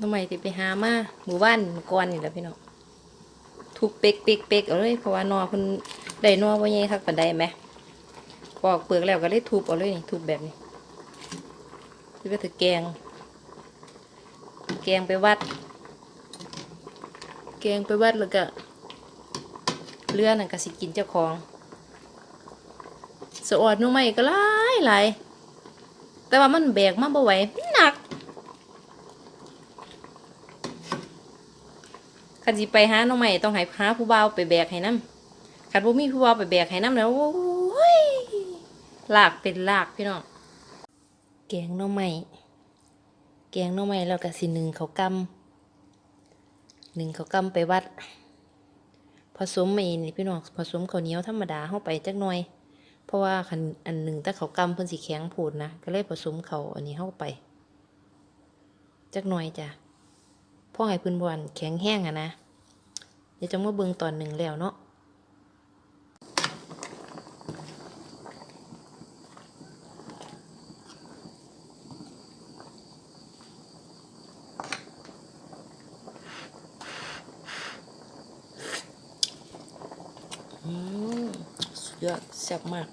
ทำไมติไปหามาหมู่บ้านเมื่อก่อนนี่แหละพี่น้องทุบเป๊กเป๊กเป๊กเอาเลยเพราะว่านอเพิ่นได้นอบ่ใหญ่คักปานใดไหมปอกเปลือกแล้วก็เลยทุบเอาเลยนี่ทุบแบบนี้ที่ว่าถือแกง แกงไปวัด แกงไปวัดแล้วก็เรือนั่นก็สิกินเจ้าของสะออดหนูใหม่ก็หลายหลายแต่ว่ามันแบกมาบ่ไหวหนัก คันสิไปหาน้องใหม่ต้องให้หาผู้บ่าวไปแบกให้น้ำคันบ่มีผู้บ่าวไปแบกให้น้ำแล้วโอ้ยลากเป็นลากพี่น้องแกงน้องใหม่แกงน้องใหม่แล้วก็สิหนึ่งเขากำหนึ่งเขากำไปวัด ผสมไอ้นี่พี่น้องผสมข้าวเหนียวธรรมดาเข้าไปจักหน่อย เพราะว่าคันอันหนึ่งแต่เขากำเพิ่นสิแข็งโพูดนะก็เลยผสมเขาอันนี้เข้าไปจักหน่อยจ้ะ พ่อให้เพื้นบอนแข็งแห้งอะนะ เดี๋ยวจะมาเบิ่งตอนหนึ่งแล้วเนาะอืมสุดยอดแซ่บมาก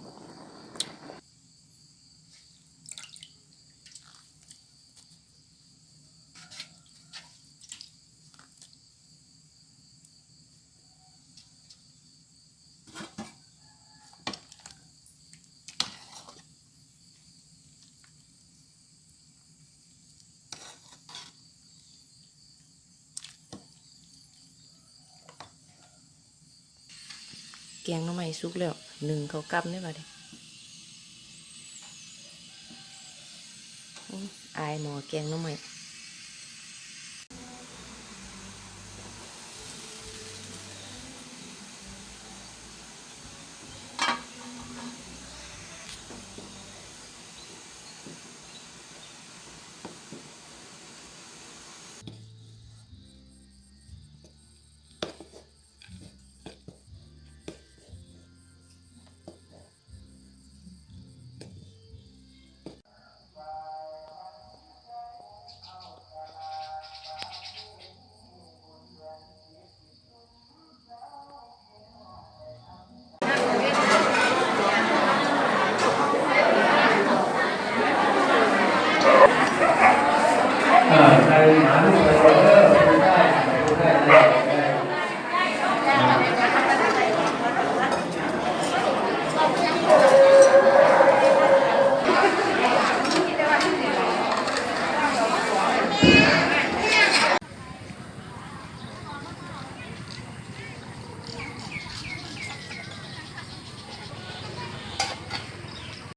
กงน้ำใหม่สุกแล้วหนึ่งเขากำได้ป่ะดิอื้อายหมอแกงน้ำใหม่